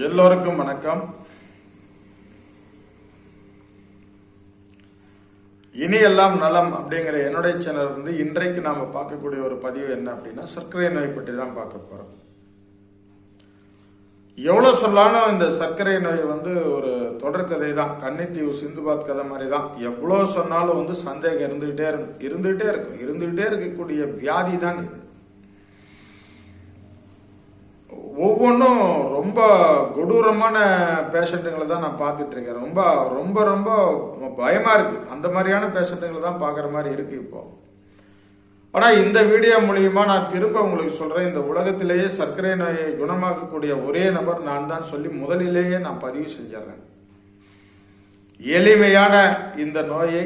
எல்லோருக்கும் வணக்கம். இனி எல்லாம் நலம் அப்படிங்கிற என்னுடைய சேனல் வந்து இன்றைக்கு நாம பார்க்கக்கூடிய ஒரு பதிவு என்ன அப்படின்னா சர்க்கரை நோய் பற்றி தான் பார்க்க போறோம். எவ்வளவு சொல்லாலும் இந்த சர்க்கரை நோய் வந்து ஒரு தொடர்கதை தான். கன்னித்தீவு சிந்துபாத் கதை மாதிரி தான். எவ்வளவு சொன்னாலும் வந்து சந்தேகம் இருந்துகிட்டே இருந்து இருந்துகிட்டே இருக்கும் இருந்துகிட்டே இருக்கக்கூடிய வியாதி தான் இது. ஒவ்வொன்றும் ரொம்ப கொடூரமான பேஷண்ட்டுங்களை தான் நான் பார்த்துட்ருக்கேன் ரொம்ப ரொம்ப ரொம்ப பயமாக இருக்குது அந்த மாதிரியான பேஷண்ட்டுங்களை தான் பார்க்குற மாதிரி இருக்குது இப்போ. ஆனால் இந்த வீடியோ மூலியமாக நான் திரும்ப உங்களுக்கு சொல்கிறேன் இந்த உலகத்திலேயே சர்க்கரை நோயை குணமாக்கக்கூடிய ஒரே நபர் நான் தான் சொல்லி முதலிலேயே நான் பதிவு செஞ்சிடறேன். எளிமையான இந்த நோயை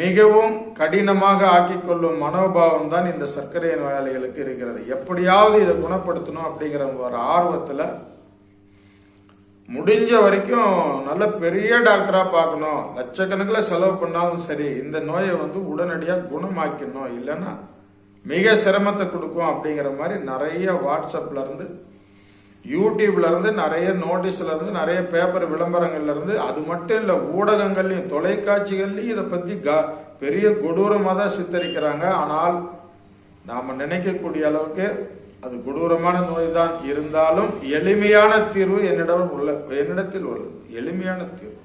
மிகவும் கடினமாக ஆக்கிக் கொள்ளும் மனோபாவம் தான் இந்த சர்க்கரை நோயாளிகளுக்கு இருக்கிறது. எப்படியாவது இதை குணப்படுத்தணும் அப்படிங்கிற ஒரு ஆர்வத்தில் முடிஞ்ச வரைக்கும் நல்ல பெரிய டாக்டரா பார்க்கணும். லட்சக்கணக்கில் செலவு பண்ணாலும் சரி இந்த நோயை வந்து உடனடியாக குணமாக்கணும் இல்லைன்னா மிக சிரமத்தை கொடுக்கும் அப்படிங்கிற மாதிரி நிறைய வாட்ஸ்அப்ல இருந்து யூடியூப்ல இருந்து நிறைய நோட்டீஸ்ல இருந்து நிறைய பேப்பர் விளம்பரங்கள்ல இருந்து அது மட்டும் இல்ல ஊடகங்கள்லயும் தொலைக்காட்சிகள்லயும் இதை பத்தி க- பெரிய கொடூரமா தான் சித்தரிக்கிறாங்க. ஆனால் நாம நினைக்கக்கூடிய அளவுக்கு அது கொடூரமான நோய் தான். இருந்தாலும் எளிமையான தீர்வு என்னிடம் உள்ள என்னிடத்தில் உள்ளது. எளிமையான தீர்வு.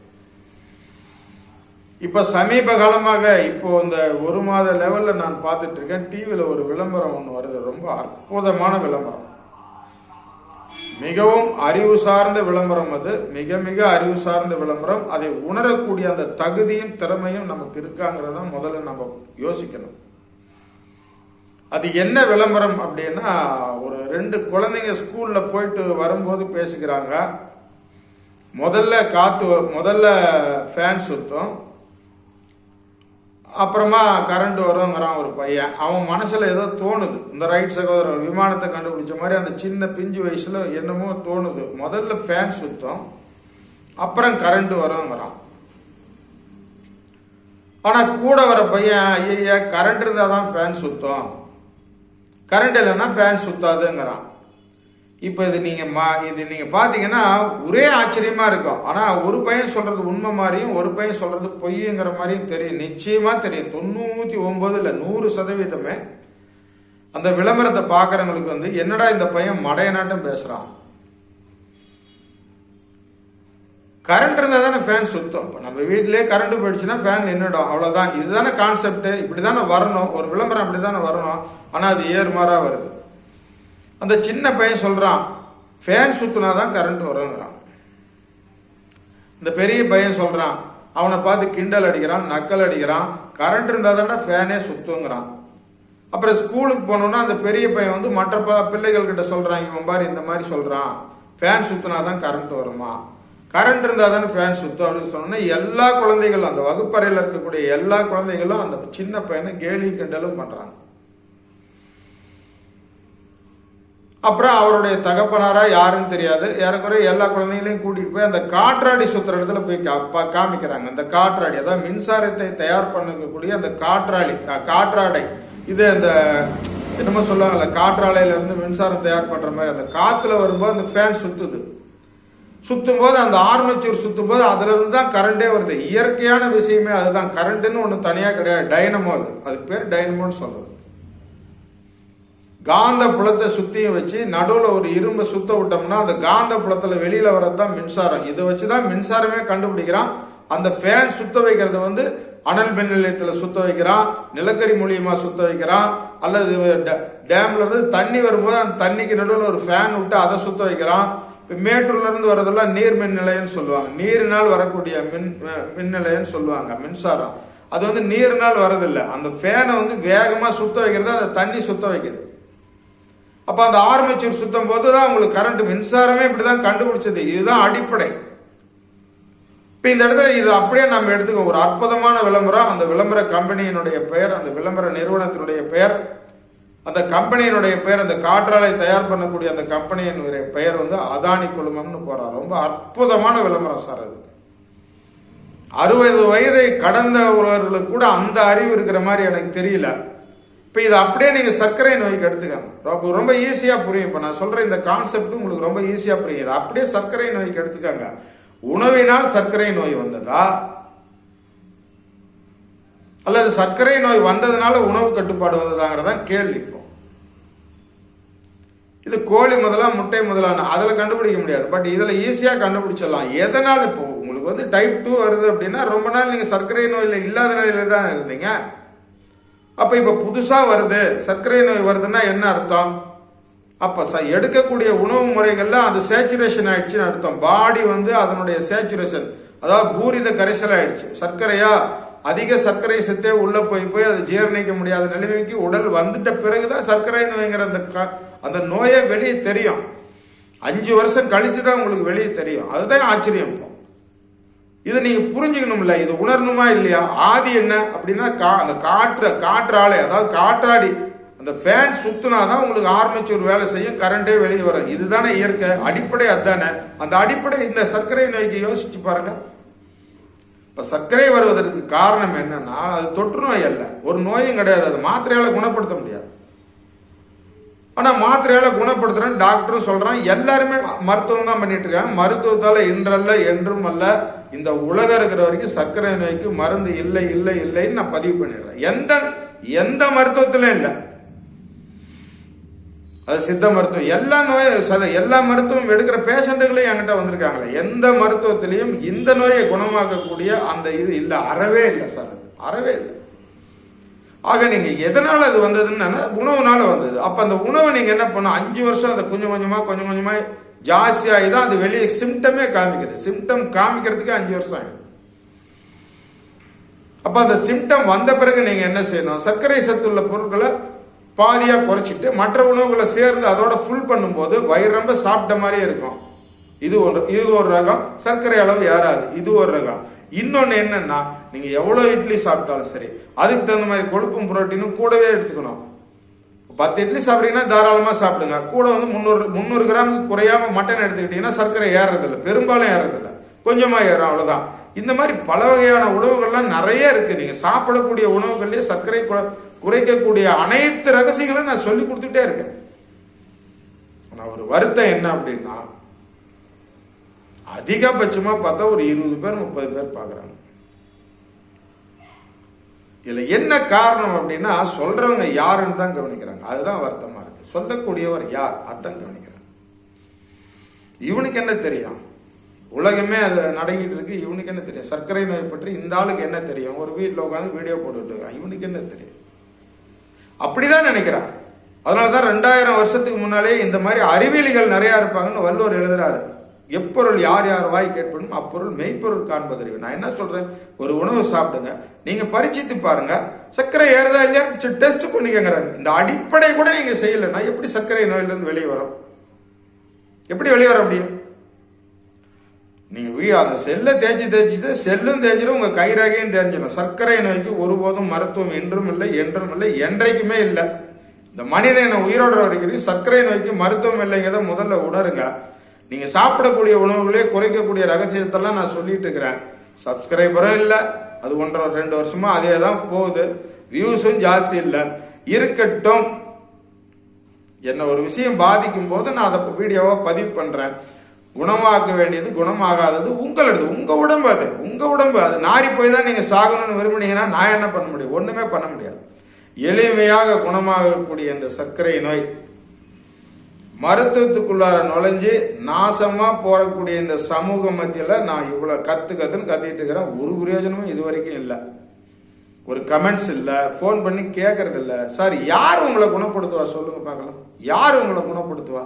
இப்ப சமீப காலமாக இப்போ இந்த ஒரு மாத லெவல்ல நான் பார்த்துட்டு இருக்கேன். டிவியில ஒரு விளம்பரம் ஒன்று வருது. ரொம்ப அற்புதமான விளம்பரம். மிகவும் அறிவு சார்ந்த விளம்பரம் அது. மிக மிக அறிவு சார்ந்த விளம்பரம். அதை உணரக்கூடிய அந்த தகுதியும் திறமையும் நமக்கு இருக்காங்கிறத முதல்ல நம்ம யோசிக்கணும். அது என்ன விளம்பரம் அப்படின்னா ஒரு ரெண்டு குழந்தைங்க ஸ்கூல்ல போயிட்டு வரும்போது பேசிக்கிறாங்க. முதல்ல காத்து முதல்ல ஃபேன் சுத்தம். அப்புறமா கரண்ட் வருங்கிறான் ஒரு பையன். அவன் மனசில் ஏதோ தோணுது. இந்த ரைட் சகோதரர் விமானத்தை கண்டுபிடிச்ச மாதிரி அந்த சின்ன பிஞ்சு வயசில் என்னமோ தோணுது. முதல்ல ஃபேன் சுத்தம். அப்புறம் கரண்ட் வருங்கிறான் ஆனால் கூட வர பையன் ஐயா கரண்ட் இருந்தால் தான் ஃபேன் சுத்தம். கரண்ட் இல்லைன்னா ஃபேன் சுத்தாதுங்கிறான். இப்போ இது நீங்கள் மா- இது நீங்கள் பார்த்தீங்கன்னா ஒரே ஆச்சரியமாக இருக்கும். ஆனால் ஒரு பையன் சொல்கிறது உண்மை மாதிரியும் ஒரு பையன் சொல்கிறது பொய்யுங்கிற மாதிரியும் தெரியும். நிச்சயமாக தெரியும். தொண்ணூற்றி ஒம்பது இல்லை நூறு சதவீதமே அந்த விளம்பரத்தை பார்க்குறவங்களுக்கு வந்து என்னடா இந்த பையன் மடையனாட்டம் பேசுகிறான் கரண்ட் இருந்தால் தானே ஃபேன் சுத்தம். இப்போ நம்ம வீட்டிலே கரண்ட் போயிடுச்சுன்னா ஃபேன் நின்றுடும் அவ்வளோதான் இதுதானே கான்செப்ட் இப்படி தானே வரணும். ஒரு விளம்பரம் அப்படி தானே வரணும். ஆனால் அது ஏறுமாறாக வருது. அந்த சின்ன பையன் சொல்றான் ஃபேன் சுத்தினா தான் கரண்ட் வருங்கிறான் இந்த பெரிய பையன் சொல்றான் அவனை பார்த்து கிண்டல் அடிக்கிறான் நக்கல் அடிக்கிறான் கரண்ட் இருந்தா தானே ஃபேனே சுத்துங்கிறான். அப்புறம் ஸ்கூலுக்கு போனோம்னா அந்த பெரிய பையன் வந்து மற்ற ப- பிள்ளைகள் கிட்ட சொல்றான் இவன் பாரு இந்த மாதிரி சொல்றான் ஃபேன் சுத்தினா தான் கரண்ட் வருமா? கரண்ட் இருந்தா தானே ஃபேன் சுத்தும் அப்படின்னு சொன்னோன்னா எல்லா குழந்தைகளும் அந்த வகுப்பறையில் இருக்கக்கூடிய எல்லா குழந்தைகளும் அந்த சின்ன பையனை கேலி கிண்டலும் பண்றாங்க. அப்புறம் அவருடைய தகப்பனாரா யாருன்னு தெரியாது. ஏறக்குறைய எல்லா குழந்தைகளையும் கூட்டிட்டு போய் அந்த காற்றாடி சுத்துற இடத்துல போய் கா- காமிக்கிறாங்க. அந்த காற்றாடி அதாவது மின்சாரத்தை தயார் பண்ணக்கூடிய அந்த காற்றாடி காற்றாடை. இது அந்த என்னமோ சொல்லுவாங்கல்ல காற்றாலையில இருந்து மின்சாரம் தயார் பண்ற மாதிரி. அந்த காத்துல வரும்போது அந்த ஃபேன் சுத்துது. சுத்தும் போது அந்த ஆர்மச்சூர் சுத்தும் போது அதுல இருந்து தான் கரண்டே வருது. இயற்கையான விஷயமே அதுதான். கரண்ட்னு ஒண்ணு தனியா கிடையாது. டைனமோ அது. அதுக்கு பேர் டைனமோன்னு சொல்றது காந்த புலத்தை சுத்தியும் வச்சு நடுவுல ஒரு இரும்பை சுத்த விட்டோம்னா அந்த காந்த புலத்துல வெளியில வரதான் மின்சாரம். இதை வச்சுதான் மின்சாரமே கண்டுபிடிக்கிறான். அந்த ஃபேன் சுத்த வைக்கிறது வந்து அனல் மின் நிலையத்துல சுத்த வைக்கிறான். நிலக்கரி மூலியமா சுத்த வைக்கிறான். அல்லது டே- டேம்ல இருந்து தண்ணி வரும்போது அந்த தண்ணிக்கு நடுவில் ஒரு ஃபேன் விட்டு அதை சுத்த வைக்கிறான். மேட்டூர்ல இருந்து வரதெல்லாம் நீர் மின் நிலையம்னு சொல்லுவாங்க. நீரினால் வரக்கூடிய மின் மின் நிலையம்னு சொல்லுவாங்க மின்சாரம். அது வந்து நீரினால் வரதில்லை. அந்த ஃபேனை வந்து வேகமா சுத்த வைக்கிறது அந்த தண்ணி சுத்த வைக்கிறது. அப்ப அந்த ஆர்மேச்சர் சுத்தம் போது தான் உங்களுக்கு கரண்ட் மின்சாரமே இப்படிதான் கண்டுபிடிச்சது. இதுதான் அடிப்படை. இப்ப இந்த இடத்துல இது அப்படியே நம்ம எடுத்துக்கோ ஒரு அற்புதமான விளம்பரம். அந்த விளம்பர கம்பெனியினுடைய பெயர் அந்த விளம்பர நிறுவனத்தினுடைய பெயர் அந்த கம்பெனியினுடைய பெயர் அந்த காற்றாலை தயார் பண்ணக்கூடிய அந்த கம்பெனியினுடைய பெயர் வந்து அதானி குழுமம்னு போறார். ரொம்ப அற்புதமான விளம்பரம் சார் அது. அறுபது வயதை கடந்தவர்களுக்கு கூட அந்த அறிவு இருக்கிற மாதிரி எனக்கு தெரியல. இப்போ இது அப்படியே நீங்கள் சர்க்கரை நோய்க்கு எடுத்துக்காங்க ரொம்ப ரொம்ப ஈஸியாக புரியும். இப்போ நான் சொல்கிற இந்த கான்செப்ட் உங்களுக்கு ரொம்ப ஈஸியாக புரியும். இது அப்படியே சர்க்கரை நோய்க்கு எடுத்துக்காங்க. உணவினால் சர்க்கரை நோய் வந்ததா? அல்லது சர்க்கரை நோய் வந்ததுனால உணவு கட்டுப்பாடு வந்ததாங்கிறதான் கேள்வி இப்போ. இது கோழி முதலா முட்டை முதலான அதில் கண்டுபிடிக்க முடியாது. பட் இதில் ஈஸியாக கண்டுபிடிச்சிடலாம். எதனால் இப்போ உங்களுக்கு வந்து டைப் டூ வருது அப்படின்னா ரொம்ப நாள் நீங்கள் சர்க்கரை நோயில் இல்லாத நிலையில தான் இருந்தீங்க? அப்போ இப்போ புதுசாக வருது சர்க்கரை நோய் வருதுன்னா என்ன அர்த்தம்? அப்போ ச எடுக்கக்கூடிய உணவு முறைகளில் அது சேச்சுரேஷன் ஆயிடுச்சுன்னு அர்த்தம். பாடி வந்து அதனுடைய சேச்சுரேஷன் அதாவது பூரித கரைசல் ஆயிடுச்சு. சர்க்கரையா? அதிக சர்க்கரை சத்தே உள்ள போய் போய் அதை ஜீரணிக்க முடியாத நிலைமைக்கு உடல் வந்துட்ட பிறகுதான் சர்க்கரை நோய்ங்கிற அந்த க- அந்த நோயே வெளியே தெரியும். அஞ்சு வருஷம் கழிச்சு தான் உங்களுக்கு வெளியே தெரியும். அதுதான் ஆச்சரியம் இப்போ. இதை நீங்க புரிஞ்சுக்கணும்ல இது உணரணுமா இல்லையா? ஆதி என்ன அப்படின்னா கா- அந்த காற்று காற்றாலை அதாவது காற்றாடி அந்த ஃபேன் சுத்துனாதான் உங்களுக்கு ஆர்மேச்சூர் வேலை செய்யும் கரண்டே வெளியே வரும். இதுதானே இயற்கை அடிப்படை அதுதானே. அந்த அடிப்படை இந்த சர்க்கரை நோய்க்கு யோசிச்சு பாருங்க. இப்ப சர்க்கரை வருவதற்கு காரணம் என்னன்னா அது தொற்று நோய் அல்ல. ஒரு நோயும் கிடையாது அது மாத்திரையால குணப்படுத்த முடியாது. ஆனால் மாத்திரையால் குணப்படுத்துகிறேன் டாக்டரும் சொல்கிறான் எல்லாருமே மருத்துவம் தான் பண்ணிட்டு இருக்காங்க. மருத்துவத்தால் இன்றல்ல என்றும் அல்ல. இந்த உலகம் இருக்கிற வரைக்கும் சர்க்கரை நோய்க்கு மருந்து இல்லை இல்லை இல்லைன்னு நான் பதிவு பண்ணிடுறேன். எந்த எந்த மருத்துவத்திலும் இல்லை. அது சித்த மருத்துவம். எல்லா நோயும் சத- எல்லா மருத்துவம் எடுக்கிற பேஷண்ட்டுகளையும் என்கிட்ட வந்திருக்காங்களே. எந்த மருத்துவத்திலையும் இந்த நோயை குணமாக்கக்கூடிய அந்த இது இல்லை. அறவே இல்லை சார். அது அறவே இல்லை. ஆக நீங்க எதனால அது வந்ததுன்னா உணவுனால வந்தது. அப்ப அந்த உணவை நீங்க என்ன பண்ணும் அஞ்சு வருஷம் அதை கொஞ்சம் கொஞ்சமா கொஞ்சம் கொஞ்சமா ஜாஸ்தியாகி தான் அது வெளியே சிம்டமே காமிக்குது. சிம்டம் காமிக்கிறதுக்கு அஞ்சு வருஷம் ஆகும் அப்ப அந்த சிம்டம் வந்த பிறகு நீங்க என்ன செய்யணும்? சர்க்கரை சத்துள்ள பொருட்களை பாதியா குறைச்சிட்டு மற்ற உணவுகளை சேர்ந்து அதோட ஃபுல் பண்ணும்போது வயிறு ரொம்ப சாப்பிட்ட மாதிரியே இருக்கும். இது ஒரு இது ஒரு ரகம். சர்க்கரை அளவு ஏறாது. இது ஒரு ரகம். இன்னொன்று என்னன்னா நீங்கள் எவ்வளோ இட்லி சாப்பிட்டாலும் சரி அதுக்கு தகுந்த மாதிரி கொழுப்பும் புரோட்டீனும் கூடவே எடுத்துக்கணும். பத்து இட்லி சாப்பிட்றீங்கன்னா தாராளமாக சாப்பிடுங்க. கூட வந்து முந்நூறு முந்நூறு கிராமுக்கு குறையாம மட்டன் எடுத்துக்கிட்டீங்கன்னா சர்க்கரை ஏறதில்லை பெரும்பாலும் ஏறதில்லை கொஞ்சமாக ஏறும் அவ்வளோதான் இந்த மாதிரி பல வகையான உணவுகள்லாம் நிறைய இருக்கு. நீங்கள் சாப்பிடக்கூடிய உணவுகள்லேயே சர்க்கரை குறைக்கக்கூடிய அனைத்து ரகசியங்களும் நான் சொல்லி கொடுத்துட்டே இருக்கேன். ஆனால் ஒரு வருத்தம் என்ன அப்படின்னா அதிகபட்சமா பார்த்தா ஒரு இருபது பேர் முப்பது பேர் பார்க்குறாங்க. இதில் என்ன காரணம் அப்படின்னா சொல்றவங்க யாருன்னு தான் கவனிக்கிறாங்க. அதுதான் வருத்தமா இருக்கு. சொல்லக்கூடியவர் யார்? அதான் கவனிக்கிறாங்க. இவனுக்கு என்ன தெரியும்? உலகமே அது நடங்கிட்டு இருக்கு. இவனுக்கு என்ன தெரியும்? சர்க்கரை நோய் பற்றி இந்த ஆளுக்கு என்ன தெரியும்? ஒரு வீட்டில் உட்காந்து வீடியோ போட்டுட்டு இருக்கான். இவனுக்கு என்ன தெரியும்? அப்படிதான் நினைக்கிறான். அதனாலதான் ரெண்டாயிரம் வருஷத்துக்கு முன்னாலே இந்த மாதிரி அறிவியலிகள் நிறைய இருப்பாங்கன்னு வள்ளுவர் எழுதுறாரு. எப்பொருள் யார் யார் வாய் கேட்பனும் அப்பொருள் மெய்ப்பொருள் காண்பதறிவு. நான் என்ன சொல்றேன்? ஒரு உணவு சாப்பிடுங்க. நீங்க பரிச்சித்து பாருங்க. சர்க்கரை ஏறுதா இல்லையா? டெஸ்ட் பண்ணிக்கங்கிறாரு. இந்த அடிப்படை கூட நீங்க செய்யலைன்னா எப்படி சர்க்கரை நோயிலிருந்து வெளியே வரும்? எப்படி வெளியே வர முடியும்? நீங்க வீ அந்த செல்லை தேய்ச்சி தேய்ச்சி செல்லும் தேய்ச்சிடும் உங்க கைரகையும் தேஞ்சிடும் சர்க்கரை நோய்க்கு ஒருபோதும் மருத்துவம் என்றும் இல்லை என்றும் இல்லை என்றைக்குமே இல்லை. இந்த மனிதனை உயிரோட வரைக்கும் சர்க்கரை நோய்க்கு மருத்துவம் இல்லைங்கிறத முதல்ல உணருங்க. நீங்க சாப்பிடக்கூடிய உணவுகளே குறைக்கக்கூடிய ரகசியத்தெல்லாம் நான் சொல்லிட்டு இருக்கிறேன். சப்ஸ்கிரைபரும் இல்லை அது ஒன்றரை ரெண்டு வருஷமா அதே தான் போகுது. வியூஸும் ஜாஸ்தி இல்லை. இருக்கட்டும். என்ன ஒரு விஷயம் பாதிக்கும் போது நான் அதை வீடியோவா பதிவு பண்றேன். குணமாக்க வேண்டியது குணமாகாதது உங்களது உங்க உடம்பு அது உங்க உடம்பு அது. நாரி போய் தான் நீங்க சாகணும்னு விரும்புனீங்கன்னா நான் என்ன பண்ண முடியும்? ஒண்ணுமே பண்ண முடியாது. எளிமையாக குணமாகக்கூடிய இந்த சர்க்கரை நோய் மருத்துவத்துக்குள்ளார நுழைஞ்சு நாசமா போறக்கூடிய இந்த சமூக மத்தியில நான் இவ்வளவு கத்து கத்துன்னு கத்திட்டு இருக்கிறேன். ஒரு பிரயோஜனமும் இது வரைக்கும் இல்லை. ஒரு கமெண்ட்ஸ் இல்லை. ஃபோன் பண்ணி கேட்கறது இல்லை. சார் யார் உங்களை குணப்படுத்துவா? சொல்லுங்க பார்க்கலாம். யார் உங்களை குணப்படுத்துவா?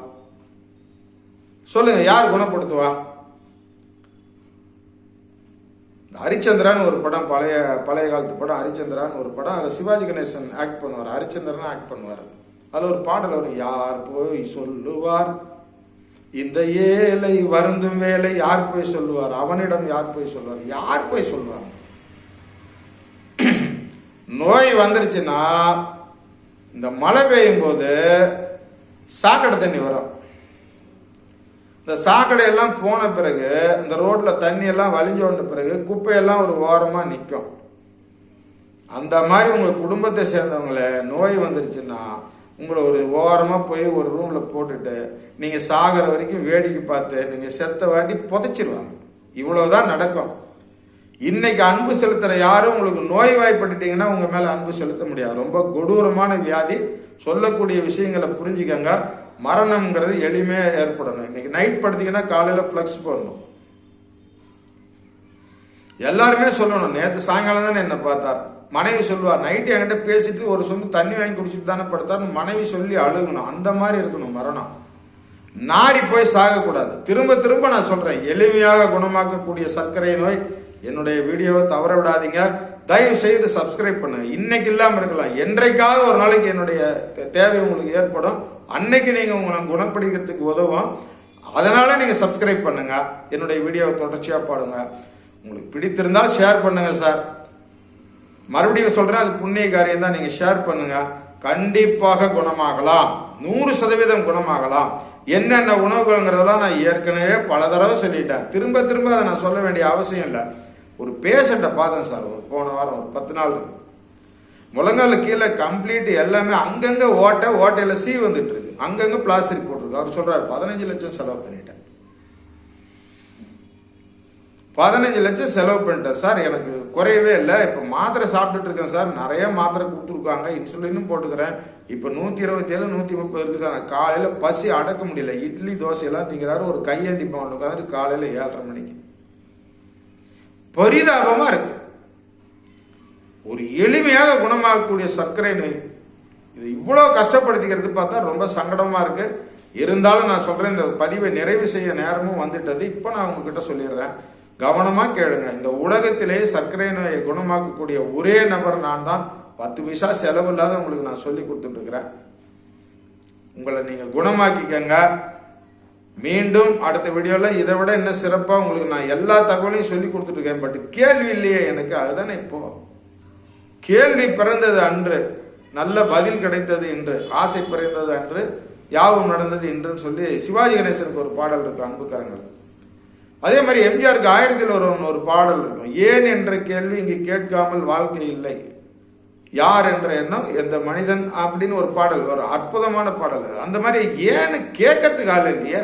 சொல்லுங்க யார் குணப்படுத்துவா? ஹரிச்சந்திரான்னு ஒரு படம் பழைய பழைய காலத்து படம் ஹரிச்சந்திரான்னு ஒரு படம். அதில் சிவாஜி கணேசன் ஆக்ட் பண்ணுவார். ஹரிச்சந்திரன் ஆக்ட் பண்ணுவார். அதில் ஒரு பாடல் வரும். யார் போய் சொல்லுவார்? இந்த ஏழை வருந்தும் வேலை யார் போய் சொல்லுவார்? அவனிடம் யார் போய் சொல்லுவார்? யார் போய் சொல்லுவார்? நோய் வந்துருச்சுன்னா இந்த மழை பெய்யும் போது சாக்கடை தண்ணி வரும். இந்த சாக்கடை எல்லாம் போன பிறகு இந்த ரோட்ல தண்ணி எல்லாம் வலிஞ்சு வந்த பிறகு குப்பையெல்லாம் ஒரு ஓரமா நிற்கும் அந்த மாதிரி உங்க குடும்பத்தை சேர்ந்தவங்கள நோய் வந்துருச்சுன்னா உங்களை ஒரு ஓரமா போய் ஒரு ரூம்ல போட்டுட்டு நீங்க சாகிற வரைக்கும் வேடிக்கை பார்த்து நீங்க செத்த வாட்டி புதைச்சிருவாங்க. இவ்வளவுதான் நடக்கும். இன்னைக்கு அன்பு செலுத்துற யாரும் உங்களுக்கு நோய்வாய்ப்பட்டுட்டீங்கன்னா உங்க மேல அன்பு செலுத்த முடியாது. ரொம்ப கொடூரமான வியாதி. சொல்லக்கூடிய விஷயங்களை புரிஞ்சுக்கங்க. மரணம்ங்கிறது எளிமையா ஏற்படணும். இன்னைக்கு நைட் படுத்தீங்கன்னா காலையில ஃபிளக்ஸ் போடணும். எல்லாருமே சொல்லணும். நேற்று சாயங்காலம் தானே என்ன பார்த்தார். மனைவி சொல்லுவார் நைட்டு என்கிட்ட பேசிட்டு ஒரு சொம்பு தண்ணி வாங்கி குடிச்சிட்டு தானே படுத்தார்? மனைவி சொல்லி அழுகணும். அந்த மாதிரி இருக்கணும் மரணம். நாரி போய் சாகக்கூடாது. திரும்ப திரும்ப நான் சொல்றேன் எளிமையாக குணமாக்கக்கூடிய சர்க்கரை நோய் என்னுடைய வீடியோவை தவற விடாதீங்க. தயவு செய்து சப்ஸ்கிரைப் பண்ணுங்க. இன்னைக்கு இல்லாமல் இருக்கலாம். என்றைக்காவது ஒரு நாளைக்கு என்னுடைய தேவை உங்களுக்கு ஏற்படும். அன்னைக்கு நீங்கள் உங்களை குணப்படுகிறதுக்கு உதவும். அதனால நீங்கள் சப்ஸ்கிரைப் பண்ணுங்க. என்னுடைய வீடியோவை தொடர்ச்சியாக பாடுங்க. உங்களுக்கு பிடித்திருந்தால் ஷேர் பண்ணுங்க சார். மறுபடியும் சொல்றேன் அது புண்ணிய காரியம் தான் நீங்க ஷேர் பண்ணுங்க. கண்டிப்பாக குணமாகலாம். நூறு சதவீதம் குணமாகலாம். என்னென்ன உணவுகள்ங்கிறதெல்லாம் நான் ஏற்கனவே பல தடவை சொல்லிட்டேன். திரும்ப திரும்ப அதை நான் சொல்ல வேண்டிய அவசியம் இல்லை. ஒரு பேஷண்ட்டை பார்த்தேன் சார் ஒரு போன வாரம் ஒரு பத்து நாள் முழங்கால கீழே கம்ப்ளீட் எல்லாமே அங்கங்க ஓட்டை ஓட்டையில் சீ வந்துட்டு இருக்கு. அங்கங்க பிளாஸ்டிக் போட்டிருக்கு. அவர் சொல்றாரு பதினஞ்சு லட்சம் செலவு பண்ணிட்டேன். பதினஞ்சு லட்சம் செலவு பண்ணிட்டேன் சார் எனக்கு குறையவே இல்லை. இப்போ மாத்திரை சாப்பிட்டுட்டு இருக்கேன் சார். நிறைய மாத்திரை கொடுத்துருக்காங்க. இன்சுலினும் போட்டுக்கிறேன். இப்போ நூற்றி இருபத்தி ஏழு நூற்றி முப்பது இருக்கு சார். காலையில் பசி அடக்க முடியல. இட்லி தோசையெல்லாம் திங்கிறாரு. ஒரு கையேந்தி பவுன் உட்காந்து காலையில் ஏழரை மணிக்கு. பரிதாபமாக இருக்கு. ஒரு எளிமையாக குணமாகக்கூடிய சர்க்கரை நோய். இது இவ்வளோ கஷ்டப்படுத்திக்கிறது பார்த்தா ரொம்ப சங்கடமாக இருக்குது இருந்தாலும் நான் சொல்கிறேன் இந்த பதிவை நிறைவு செய்ய நேரமும் வந்துட்டது. இப்போ நான் உங்ககிட்ட சொல்லிடுறேன். கவனமா கேளுங்க. இந்த உலகத்திலேயே சர்க்கரை நோயை குணமாக்கக்கூடிய ஒரே நபர் நான் தான் பத்து பைசா செலவு இல்லாத உங்களுக்கு நான் சொல்லி கொடுத்துட்டுருக்கிறேன். உங்களை நீங்க குணமாக்கிக்கங்க. மீண்டும் அடுத்த வீடியோவில் இதை விட இன்னும் சிறப்பாக உங்களுக்கு நான் எல்லா தகவலையும் சொல்லி கொடுத்துட்ருக்கேன் பட் கேள்வி இல்லையே எனக்கு. அதுதானே இப்போ. கேள்வி பிறந்தது அன்று. நல்ல பதில் கிடைத்தது இன்று. ஆசை பிறந்தது அன்று. யாவும் நடந்தது இன்றுன்னு சொல்லி சிவாஜி கணேசனுக்கு ஒரு பாடல் இருக்கு. அன்புக்கரங்கள் அதே மாதிரி எம்ஜிஆருக்கு ஆயிரத்தில் ஒரு ஒரு பாடல் இருக்கும். ஏன் என்ற கேள்வி இங்கு கேட்காமல் வாழ்க்கை இல்லை. யார் என்ற எண்ணம் எந்த மனிதன் அப்படின்னு ஒரு பாடல் வரும் அற்புதமான பாடல். அந்த மாதிரி ஏன்னு கேட்கறதுக்கு ஆள் இல்லையே.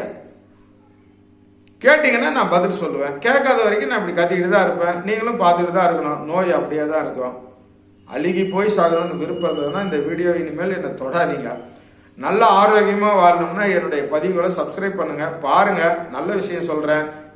கேட்டிங்கன்னா நான் பதில் சொல்லுவேன். கேட்காத வரைக்கும் நான் இப்படி கத்திக்கிட்டு தான் இருப்பேன். நீங்களும் பார்த்துட்டு தான் இருக்கணும். நோய் அப்படியே தான் இருக்கும். அழுகி போய் சாகணும்னு விருப்பம் இருந்ததுன்னா இந்த வீடியோ இனிமேல் என்னை தொடாதீங்க. நல்ல ஆரோக்கியமாக வாழணும்னா என்னுடைய பதிவுகளை சப்ஸ்கிரைப் பண்ணுங்கள் பாருங்கள் நல்ல விஷயம் சொல்கிறேன்